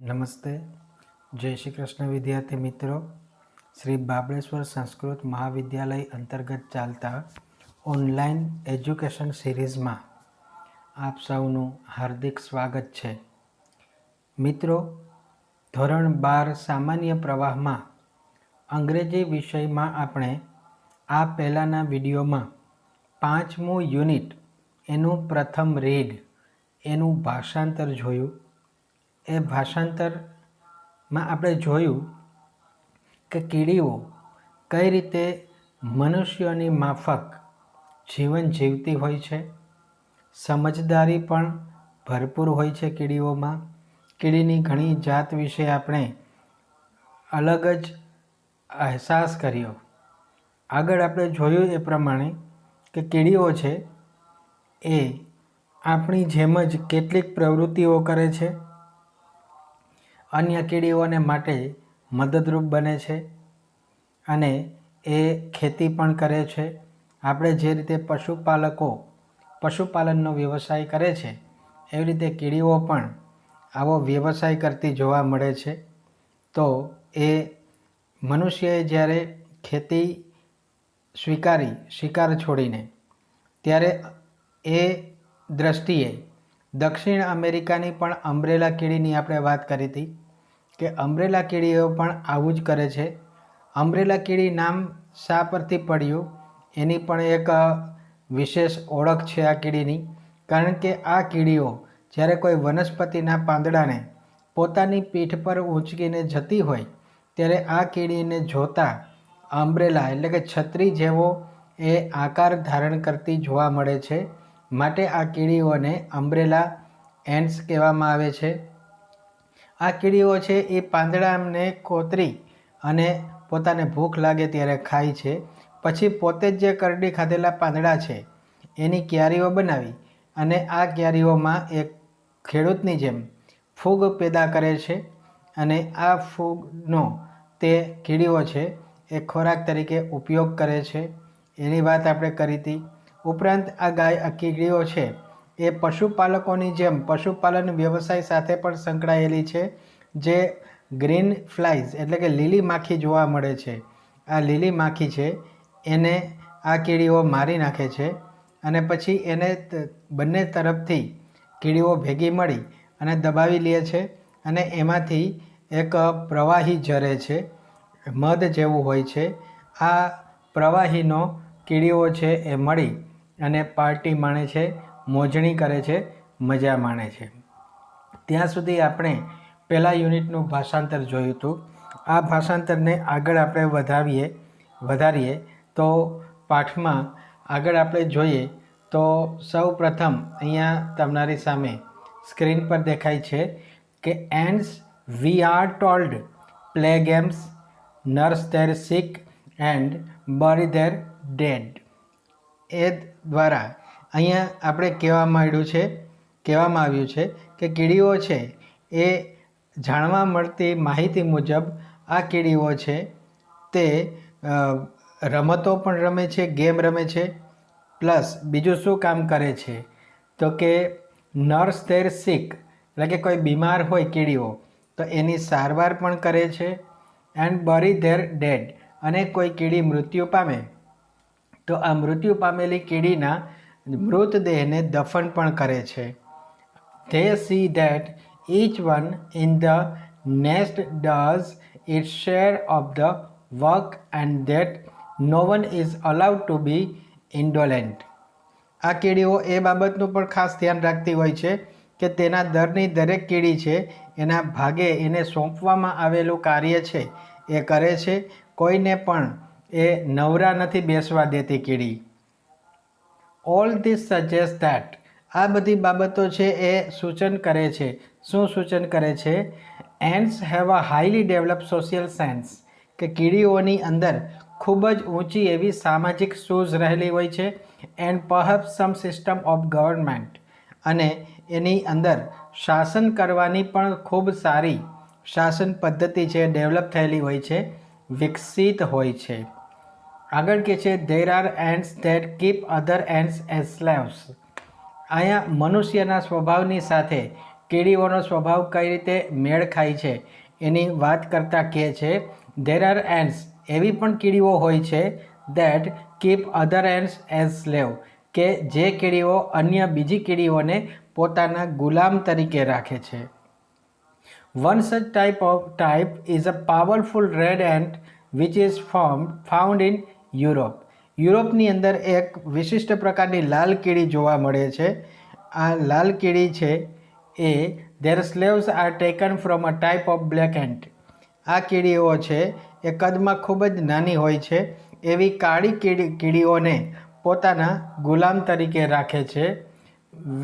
નમસ્તે. જય શ્રી કૃષ્ણ વિદ્યાર્થી મિત્રો. શ્રી બાબળેશ્વર સંસ્કૃત મહાવિદ્યાલય અંતર્ગત ચાલતા ઓનલાઈન એજ્યુકેશન સિરીઝમાં આપ સૌનું હાર્દિક સ્વાગત છે. મિત્રો, ધોરણ બાર સામાન્ય પ્રવાહમાં અંગ્રેજી વિષયમાં આપણે આ પહેલાંના વિડીયોમાં પાંચમું યુનિટ એનું પ્રથમ રીડ એનું ભાષાંતર જોયું. એ ભાષાંતરમાં આપણે જોયું કે કીડીઓ કઈ રીતે મનુષ્યોની માફક જીવન જીવતી હોય છે, સમજદારી પણ ભરપૂર હોય છે કીડીઓમાં. કીડીની ઘણી જાત વિશે આપણે અલગ જ અહેસાસ કર્યો. આગળ આપણે જોયું એ પ્રમાણે કે કીડીઓ છે એ આપણી જેમ જ કેટલીક પ્રવૃત્તિઓ કરે છે અન્ય કીડીઓને માટે મદદરૂપ બને છે અને એ ખેતી પણ કરે છે. આપણે જે રીતે પશુપાલકો પશુપાલનનો વ્યવસાય કરે છે, એવી રીતે કીડીઓ પણ આવો વ્યવસાય કરતી જોવા મળે છે. તો એ મનુષ્યએ જ્યારે ખેતી સ્વીકારી, શિકાર છોડીને, ત્યારે એ દ્રષ્ટિએ દક્ષિણ અમેરિકાની પણ અમ્બ્રેલા કીડીની આપણે વાત કરી હતી કે અમ્બ્રેલા કીડીઓ પણ આવું જ કરે છે. અમ્બ્રેલા કીડી નામ શા પરથી પડ્યું? એની પણ એક વિશેષ ઓળખ છે આ કીડીની કારણ કે આ કીડીઓ જ્યારે કોઈ વનસ્પતિના પાંદડાને પોતાની પીઠ પર ઊંચકીને જતી હોય, ત્યારે આ કીડીને જોતા અમ્બ્રેલા એટલે કે છત્રી જેવો એ આકાર ધારણ કરતી જોવા મળે છે. માટે આ કીડીઓને અમ્બ્રેલા એન્ડ્સ કહેવામાં આવે છે. આ કીડીઓ છે એ પાંદડાને કોતરી અને પોતાને ભૂખ લાગે ત્યારે ખાય છે. પછી પોતે જ જે કરડી ખાધેલા પાંદડા છે, એની ક્યારીઓ બનાવી અને આ ક્યારીઓમાં એક ખેડૂતની જેમ ફૂગ પેદા કરે છે અને આ ફૂગનો તે કીડીઓ છે એ ખોરાક તરીકે ઉપયોગ કરે છે. એની વાત આપણે કરી હતી. ઉપરાંત આ ગાય આ કીડીઓ છે. એ પશુપાલકોની જેમ પશુપાલન વ્યવસાય સાથે પણ સંકળાયેલી છે, જે ગ્રીન ફ્લાઇઝ એટલે કે લીલી માખી જોવા મળે છે. આ લીલી માખી છે, એને આ કીડીઓ મારી નાખે છે અને પછી એને બંને તરફથી કીડીઓ ભેગી મળી અને દબાવી લે છે અને એમાંથી એક પ્રવાહી ઝરે છે, મધ જેવું હોય છે. આ પ્રવાહીનો કીડીઓ છે, એ મળી અને પાર્ટી માણે છે, મોજણી કરે છે, મજા માણે છે. ત્યાં સુધી આપણે પહેલાં યુનિટનું ભાષાંતર જોયું હતું. આ ભાષાંતરને આગળ આપણે વધાવીએ, વધારીએ તો પાઠમાં આગળ આપણે જોઈએ તો સૌ પ્રથમ અહીંયા તમારી સામે સ્ક્રીન પર દેખાય છે કે ants we are told play games, nurse their sick and bury their dead. એ દ્વારા અહીંયા આપણે કહેવા માંડ્યું છે, કહેવામાં આવ્યું છે કે કીડીઓ છે એ જાણવા મળતી માહિતી મુજબ આ કીડીઓ છે તે રમતો પણ રમે છે, ગેમ રમે છે, પ્લસ બીજું શું કામ કરે છે? તો કે નર્સ ધેર સિક, એટલે કે કોઈ બીમાર હોય કીડીઓ, તો એની સારવાર પણ કરે છે, એન્ડ બરી ધેર ડેડ, અને કોઈ કીડી મૃત્યુ પામે. તો આ મૃત્યુ પામેલી કીડીના મૃતદેહને દફન પણ કરે છે. They see that each one in the nest does its share of the work and that no one is allowed to be indolent. આ કીડીઓ એ બાબતનું પણ ખાસ ધ્યાન રાખતી હોય છે કે તેના દરની દરેક કીડી છે એના ભાગે એને સોંપવામાં આવેલું કાર્ય છે. એ કરે છે. કોઈને પણ એ નવરા નથી બેસવા દેતી કીડી. ઓલ ધીસ સજેસ્ટ ધેટ આ બધી બાબતો છે એ સૂચન કરે છે. શું સૂચન કરે છે? Ants have a highly develop social science કે કીડીઓની અંદર ખૂબ જ ઊંચી એવી સામાજિક સૂઝ રહેલી હોય છે and perhaps some system of government અને એની અંદર શાસન કરવાની પણ ખૂબ સારી શાસન પદ્ધતિ છે ડેવલપ થયેલી હોય છે, વિકસિત હોય છે. આગળ કે છે there are ants that keep other ants as slaves અહીંયા મનુષ્યના સ્વભાવની સાથે કીડીઓનો સ્વભાવ કઈ રીતે મેળ ખાય છે, એની વાત કરતાં કહે છે ધેર આર એન્ડ્સ એવી પણ કીડીઓ હોય છે that keep other ants as slave કે જે કીડીઓ અન્ય બીજી કીડીઓને પોતાના ગુલામ તરીકે રાખે છે. One such type of type is a powerful red ant which is found found in Europe. યુરોપની અંદર એક વિશિષ્ટ પ્રકારની લાલ કીડી જોવા મળે છે. આ લાલ કીડી છે એ their slaves are taken from a type of black ant આ કીડીઓ છે એ કદમાં ખૂબ જ નાની હોય છે. એવી કાળી કીડી કીડીઓને પોતાના ગુલામ તરીકે રાખે છે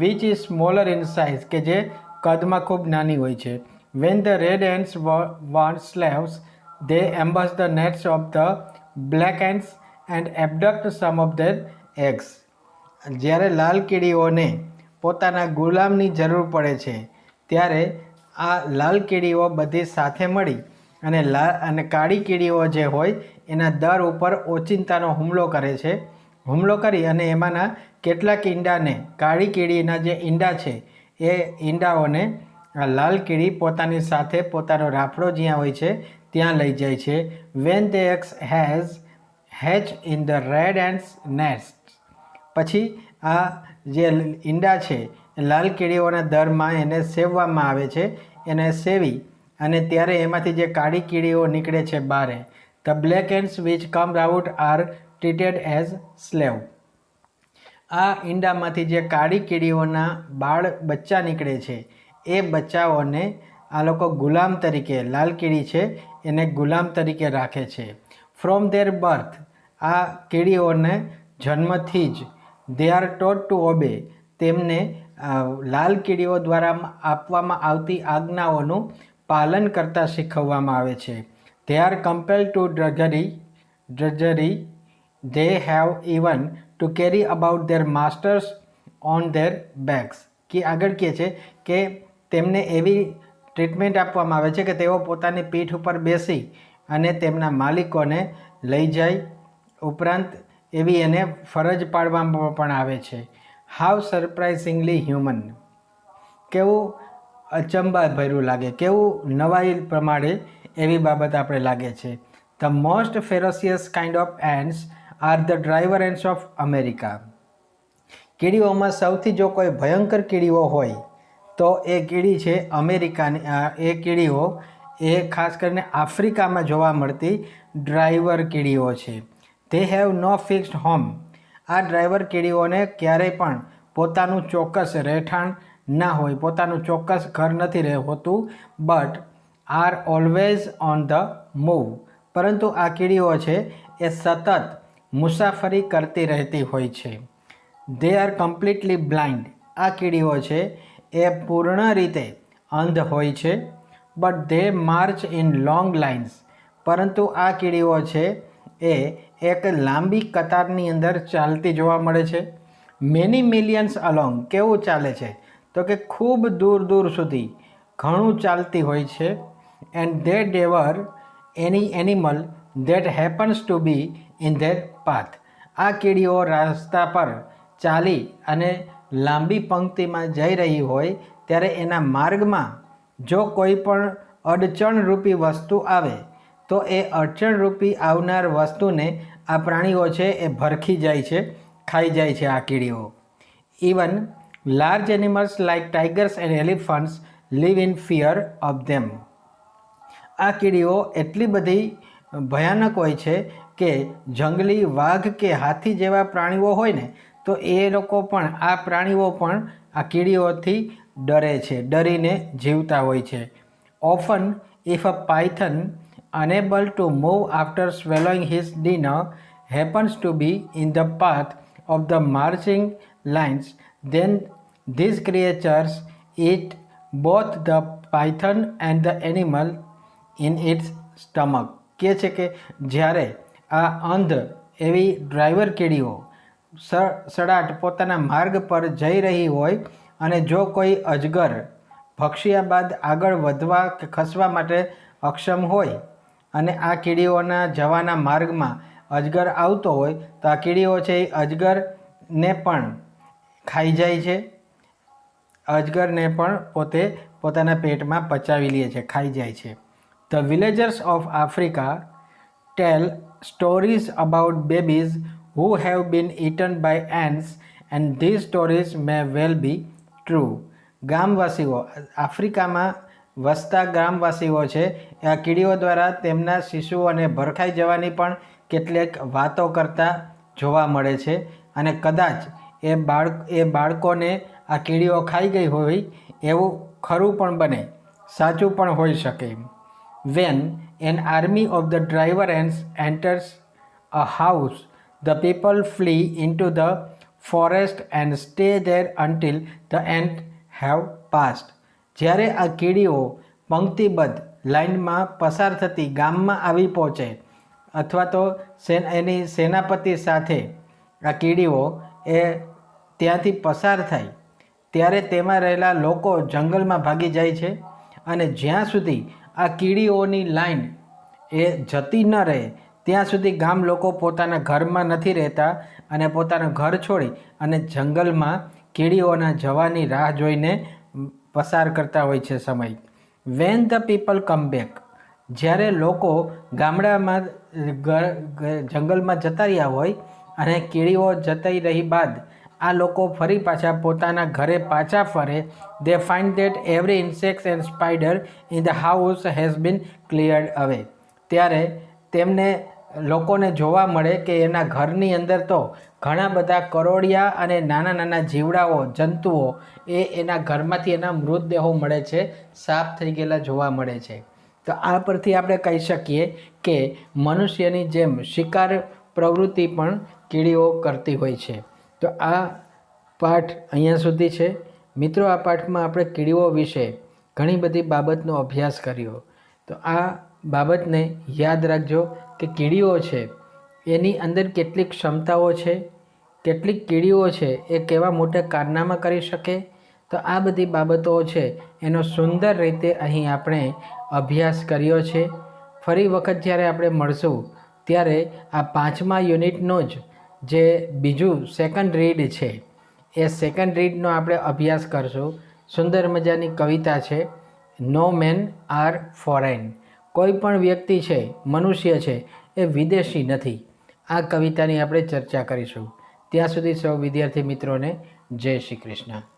which is smaller in size કે જે કદમાં ખૂબ નાની હોય છે. When the red ants want slaves they ambush the nests of the black ants and abduct some of their eggs. જ્યારે લાલ કીડીઓને પોતાના ગુલામની જરૂર પડે છે, ત્યારે આ લાલ કીડીઓ બધી સાથે મળી અને લા, અને કાળી કીડીઓ જે હોય, એના દર ઉપર ઓચિંતાનો હુમલો કરે છે. હુમલો કરી અને એમાંના કેટલાક ઈંડાને, કાળી કીડીના જે ઈંડા છે, એ ઈંડાઓને લાલ કીડી પોતાની સાથે પોતાનો રાફડો જ્યાં હોય છે ત્યાં લઈ જાય છે. When the eggs has hatch in the red ant nest પછી આ જે ઈંડા છે, લાલ કીડીઓના દરમાં એને સેવવામાં આવે છે. એને સેવી અને ત્યારે એમાંથી જે કાળી કીડીઓ નીકળે છે બારે the black ants which come out are treated as slave આ ઈંડામાંથી જે કાળી કીડીઓના બાળ બચ્ચા નીકળે છે, એ બચ્ચાઓને આ લોકો ગુલામ તરીકે લાલ કીડી છે, એને ગુલામ તરીકે રાખે છે. ફ્રોમ ધેર બર્થ આ કીડીઓને જન્મથી જ they are taught to obey તેમને લાલ કીડીઓ દ્વારા આપવામાં આવતી આજ્ઞાઓનું પાલન કરતાં શીખવવામાં આવે છે. They are compel to drudgery drudgery they have even to carry about their masters on their backs કે આગળ કહે છે કે તેમને એવી ટ્રીટમેન્ટ આપવામાં આવે છે કે તેઓ પોતાની પીઠ ઉપર બેસી અને તેમના માલિકોને લઈ જાય ઉપરાંત એવી એને ફરજ પાડવામાં પણ આવે છે. હાવ સરપ્રાઇઝિંગલી હ્યુમન કેવું અચંબા ભર્યું લાગે, કેવું નવાઈ પ્રમાણે એવી બાબત આપણે લાગે છે. The most ferocious kind of ants are the driver ants of America કીડીઓમાં સૌથી જો કોઈ ભયંકર કીડીઓ હોય તો એ કીડી છે અમેરિકાની એ કીડીઓ, એ ખાસ કરીને આફ્રિકામાં જોવા મળતી ડ્રાઈવર કીડીઓ છે. They have no fixed home આ ડ્રાઈવર કીડીઓને ક્યારેય પણ પોતાનું ચોક્કસ રહેઠાણ ના હોય, પોતાનું ચોક્કસ ઘર નથી રહે, હોતું but are always on the move પરંતુ આ કીડીઓ છે, એ સતત મુસાફરી કરતી રહેતી હોય છે. દે આર કમ્પ્લીટલી બ્લાઇન્ડ આ કીડીઓ છે એ પૂર્ણ રીતે અંધ હોય છે but they march in long lines પરંતુ આ કીડીઓ છે, એ એક લાંબી કતારની અંદર ચાલતી જોવા મળે છે. મેની મિલિયન્સ અલોંગ કેવું ચાલે છે? તો કે ખૂબ દૂર દૂર સુધી ઘણું ચાલતી હોય છે and they devour any animal that happens to be in their path આ કીડીઓ રસ્તા પર ચાલી અને લાંબી પંક્તિમાં જઈ રહી હોય ત્યારે એના માર્ગમાં જો કોઈ પણ અડચણરૂપી વસ્તુ આવે, તો એ અડચણરૂપી આવનાર વસ્તુને આ પ્રાણીઓ છે એ ભરખી જાય છે, ખાઈ જાય છે આ કીડીઓ. Even large animals like tigers and elephants live in fear of them આ કીડીઓ એટલી બધી ભયાનક હોય છે કે જંગલી વાઘ કે હાથી જેવા પ્રાણીઓ હોય ને તો એ લોકો પણ આ પ્રાણીઓ પણ આ કીડીઓથી ડરે છે ડરીને જીવતા હોય છે often if a python unable to move after swallowing his dinner happens to be in the path of the marching lines, then these creatures eat both the python and the animal in its stomach. કહે છે કે જ્યારે આ અંધ એવી driver કીડીઓ સડાટ પોતાના માર્ગ પર જઈ રહી હોય અને જો કોઈ અજગર ભક્ષ્યા બાદ આગળ વધવા કે ખસવા માટે અક્ષમ હોય અને આ કીડીઓના જવાના માર્ગમાં અજગર આવતો હોય, તો આ કીડીઓ છે એ અજગરને પણ ખાઈ જાય છે. અજગરને પણ પોતે પોતાના પેટમાં પચાવી લે છે, ખાઈ જાય છે. The villagers of Africa tell stories about babies who have been eaten by ants and these stories may well be true. ગામવાસીઓ, આફ્રિકામાં વસતા ગ્રામવાસીઓ છે આ કીડીઓ દ્વારા તેમના શિશુઓને ભરખાઈ જવાની પણ કેટલીક વાતો કરતા જોવા મળે છે. અને કદાચ એ બાળક, એ બાળકોને આ કીડીઓ ખાઈ ગઈ હોય, એવું ખરું પણ બને, સાચું પણ હોઈ શકે. When an army of the driver ants enters a house the people flee into the forest and stay there until the ant have passed જ્યારે આ કીડીઓ પંક્તિબદ્ધ લાઇનમાં પસાર થતી ગામમાં આવી પહોંચે અથવા તો એની સેનાપતિ સાથે આ કીડીઓ એ ત્યાંથી પસાર થાય, ત્યારે તેમાં રહેલા લોકો જંગલમાં ભાગી જાય છે અને જ્યાં સુધી આ કીડીઓની લાઈન એ જતી ન રહે ત્યાં સુધી ગામ લોકો પોતાના ઘરમાં નથી રહેતા અને પોતાનું ઘર છોડી અને જંગલમાં કીડીઓના જવાની રાહ જોઈને પસાર કરતા હોય છે સમય. When the people come back જ્યારે લોકો ગામડામાં જંગલમાં જતા રહ્યા હોય અને કીડીઓ જતી રહી બાદ આ લોકો ફરી પાછા પોતાના ઘરે પાછા ફરે they find that every insects and spider in the house has been cleared away ત્યારે તેમને લોકોને જોવા મળે કે એના ઘરની અંદર તો ઘણા બધા કરોડિયા અને નાના નાના જીવડાઓ, જંતુઓ એ એના ઘરમાંથી એના મૃતદેહો મળે છે સાફ થઈ ગયેલા જોવા મળે છે. તો આ પરથી આપણે કહી શકીએ કે મનુષ્યની જેમ શિકાર પ્રવૃત્તિ પણ કીડીઓ કરતી હોય છે. તો આ પાઠ અહીંયા સુધી છે. મિત્રો, આ પાઠમાં આપણે કીડીઓ વિશે ઘણી બધી બાબતનો અભ્યાસ કર્યો. તો આ બાબતને યાદ રાખજો. કે કીડીઓ છે, એની અંદર કેટલીક ક્ષમતાઓ છે, કેટલીક કીડીઓ છે, એ કેવા મોટા કારનામા કરી શકે? તો આ બધી બાબતો છે, એનો સુંદર રીતે અહીં આપણે અભ્યાસ કર્યો છે. ફરી વખત જ્યારે આપણે મળશું, ત્યારે આ પાંચમા યુનિટનો જ જે બીજું સેકન્ડ રીડ છે, એ સેકન્ડ રીડનો આપણે અભ્યાસ કરશું. સુંદર મજાની કવિતા છે નો મેન આર ફોરેન કોઈ પણ વ્યક્તિ છે, મનુષ્ય છે, એ વિદેશી નથી. આ કવિતાની આપણે ચર્ચા કરીશું. ત્યાં સુધી સૌ વિદ્યાર્થી મિત્રોને જય શ્રી કૃષ્ણ.